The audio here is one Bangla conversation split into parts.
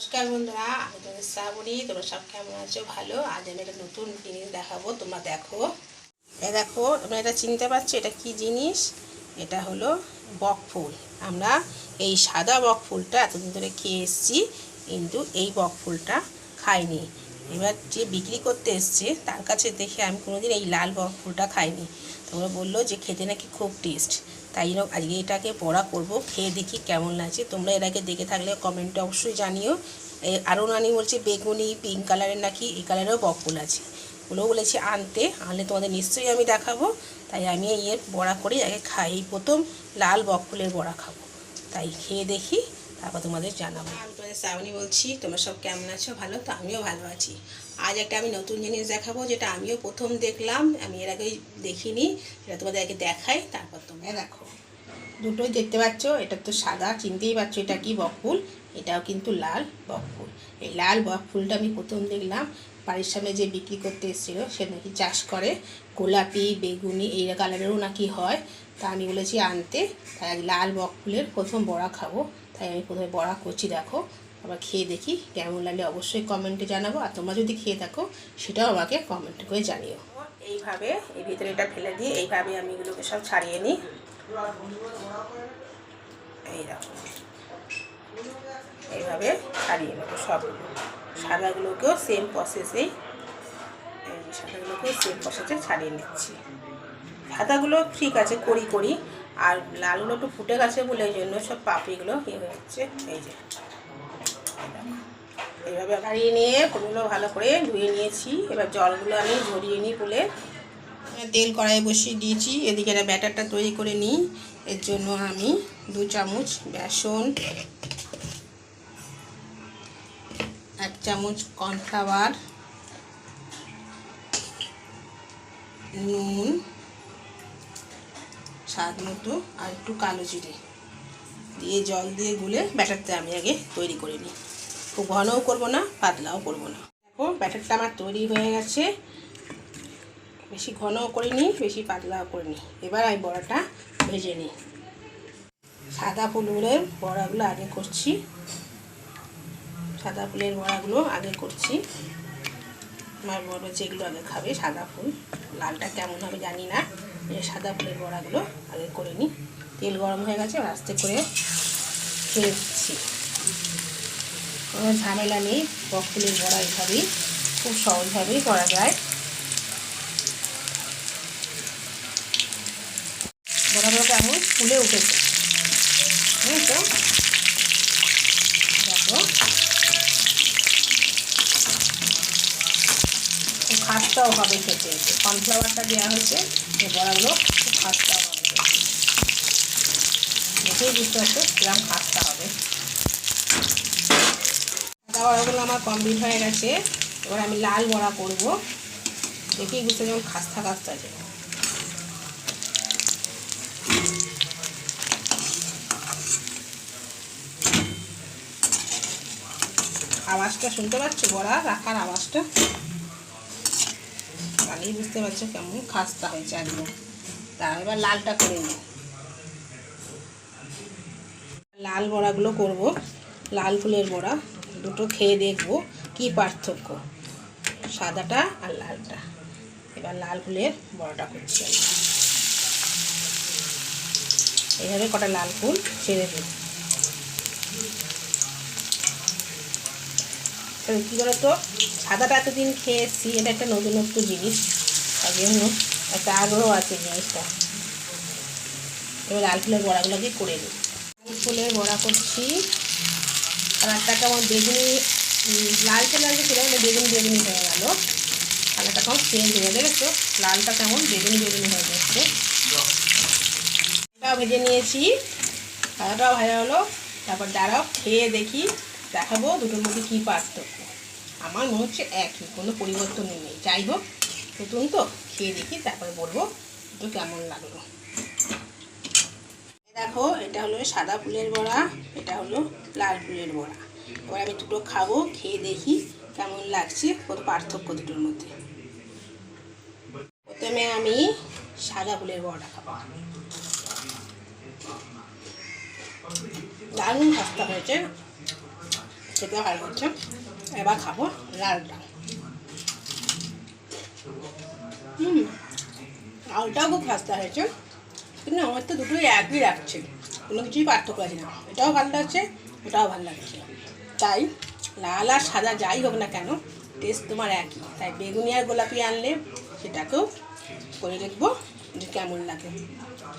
নমস্কার বন্ধুরা, আমি তোমাদের শ্রাবণী, তোমরা সব কেমন আছো? ভালো? আজ আমি একটা নতুন জিনিস দেখাবো, তোমরা দেখো। এ দেখো, তোমরা এটা চিনতে পারছ, এটা কি জিনিস? এটা হলো বক ফুল। আমরা এই সাদা বক ফুলটা এতদিন ধরে খেয়ে এসেছি, কিন্তু এই বক ফুলটা খাইনি। এবার যে বিক্রি করতে এসছে, তার কাছে দেখে আমি কোনোদিন এই লাল বক ফুলটা খাইনি। তোমরা বলল যে খেতে নাকি খুব টেস্ট। তাই জন্য আজকে এটাকে বড়া করব, খেয়ে দেখি কেমন লাগছে। তোমরা এর আগে দেখে থাকলে কমেন্টে অবশ্যই জানিও। আরও নানি বলছে, বেগুনি পিঙ্ক কালারের নাকি এই কালারেরও বকুল আছে। ওগুলো বলেছে, আনতে, আনলে তোমাদের নিশ্চয়ই আমি দেখাবো। তাই আমি এর বড়া করে আগে খাই। প্রথম লাল বকুলের বড়া খাব। তাই খেয়ে দেখি, তারপর তোমাদের জানাব। আমি তোমাদের শ্রাবণী বলছি, তোমরা সব কেমন আছো? ভালো? তো আমিও ভালো আছি। আজ একটা আমি নতুন জিনিস দেখাবো যেটা আমিও প্রথম দেখলাম, আমি এর আগে দেখিনি, সেটা তোমাদের আগে দেখাই, তারপর তোমরা দেখো। দুটোই দেখতে পাচ্ছ, এটা তো সাদা, চিনতেই পারছ এটা কি বকফুল, এটাও কিন্তু লাল বকফুল। এই লাল বকফুলটা আমি প্রথম দেখলাম, বাড়ির সামনে যে বিক্রি করতে এসেছিল, সে নাকি চাষ করে। গোলাপি, বেগুনি, এই কালারেরও নাকি হয়, তা আমি বলেছি আনতে, তাই লাল বকফুলের প্রথম বড়া খাব। তাই আমি প্রথমে বড়া করছি, দেখো। আবার খেয়ে দেখি কেমন লাগলে অবশ্যই কমেন্টে জানাব। আর তোমরা যদি খেয়ে থাকো, সেটাও আমাকে কমেন্ট করে জানিও। এইভাবে এই ভিতরে এটা ফেলে দিয়ে এইভাবে আমি এগুলোকে সব ছাড়িয়ে নিই। এই দেখো। এইভাবে ছাড়িয়ে নেব সবগুলো সাদাগুলোকেও সেম প্রসেসেই এই সাদাগুলোকেও সেম প্রসেসে ছাড়িয়ে নিচ্ছি। সাদাগুলো ঠিক আছে করি করি আর লালগুলো একটু ফুটে গেছে বলে এই জন্য সব পাপড়িগুলো ইয়ে হয়ে যাচ্ছে। এই যে, এইভাবে ছাড়িয়ে নিয়ে ফুলগুলো ভালো করে ধুয়ে নিয়েছি। এবার জলগুলো আমি ঝরিয়ে নিই ফুলে তেল কড়াই বসিয়ে দিয়েছি। এদিকে ব্যাটারটা তৈরি করে নিই। এর জন্য আমি দু চামচ বেসন, এক চামচ কর্নফ্লাওয়ার, নুন স্বাদ মতো আর একটু কালো জিরে। দিয়ে জল দিয়ে গুলে ব্যাটারটা আমি আগে তৈরি করে নিই। খুব ঘনও করব না, পাতলাও করব না। দেখো, ব্যাটারটা আমার তৈরি হয়ে গেছে। বেশি ঘনও করিনি, বেশি পাতলাও করিনি। এবার আমি বড়াটা ভেজে নিই। সাদা ফুলের বড়াগুলো আগে করছি। সাদা ফুলের বড়াগুলো আগে করছি। আমার বড় যেগুলো আগে খাবে, সাদা ফুল, লালটা কেমন হবে জানি না। সাদা ফুলের বড়াগুলো আগে করে নিই তেল গরম হয়ে গেছে আস্তে করে দিচ্ছি। কোনো ঝামেলা নেই বক ফুলের বড়া এইভাবেই, খুব সহজভাবেই করা যায়। বড়াগুলো কেমন ফুলে উঠেছে। বুঝেছ? দেখো। খাস্তাও হবে খেতে। কর্নফ্লাওয়ারটা দেওয়া হয়েছে বড়াগুলো খুব খেতে দেখেই বুঝতে পারছ কিরম খাস্তা হবে। সাদা বড়াগুলো আমার কমপ্লিট হয়ে গেছে। এবার আমি লাল বড়া করব। দেখেই বুঝতে যেমন খাস্তা খাস্তা আছে আওয়াজটা শুনতে পাচ্ছ? বড়া রাখার আওয়াজটা? তাহলেই বুঝতে পারছ কেমন খাস্তা হয়েছে একদম। তা এবার লালটা করে নিই। লাল বড়াগুলো করব। লাল ফুলের বড়া। দুটো খেয়ে দেখব কি পার্থক্য। সাদাটা আর লালটা। এবার লাল ফুলের বড়াটা করছি আমি। এইভাবে কটা লাল ফুল ছেড়ে দিই কী বলো তো সাদাটা এতদিন খেয়েছি, এটা একটা নতুনত্ব জিনিস। তার জন্য একটা আগ্রহ আছে জিনিসটা। এবার লাল ফুলের বড়াগুলোকে করে নিই। ফুলের বড়া করছি। কালারটা কেমন বেগুনি লালচে লালচে ছিল মানে বেগুনি বেগুনি হয়ে গেল। কালারটা কেমন চেঞ্জ হয়ে দেখেছ? লালটা কেমন বেগুনি বেগুনি হয়ে যাচ্ছে ভেজে নিয়েছি। সাদাটাও ভাজা হলো। তারপর দাঁড়াও, খেয়ে দেখি, দেখাবো দুটোর মধ্যে কী পার্থক্য। আমার মনে হচ্ছে একই, কোনো পরিবর্তন নেই। যাই হোক, নতুন তো, খেয়ে দেখি, তারপরে বলব তো কেমন লাগল। দেখো, এটা হলো সাদা ফুলের বড়া, এটা হলো লাল ফুলের বড়া। এবার আমি দুটো খাব, খেয়ে দেখি কেমন লাগছে কত পার্থক্য দুটোর মধ্যে। প্রথমে আমি সাদা ফুলের বড়া খাব। দারুণ খাস্তা হয়েছে, খেতে ভালো হচ্ছে এবার খাব লালটা। হুম, লালটাও খুব খাস্তা হয়েছে। কিন্তু আমার তো দুটোই একই রাখছে। কোনো কিছুই পার্থক্য আছে না। এটাও ভালো লাগছে এটাও ভালো লাগছে তাই লাল আর সাদা যাই হোক না কেন টেস্ট তোমার একই। তাই বেগুনি আর গোলাপি আনলে সেটাকেও করে দেখব যে কেমন লাগে।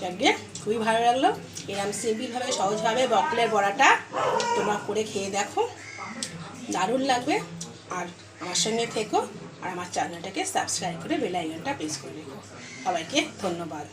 যাকে খুবই ভালো লাগল। এরম সিম্পলভাবে সহজভাবে বকলের বড়াটা তোমরা করে খেয়ে দেখো। দারুণ লাগবে। আর আমার সঙ্গে থেকো আর আমার চ্যানেলটাকে সাবস্ক্রাইব করে বেল আইকনটা প্রেস করে রেখো। সবাইকে ধন্যবাদ।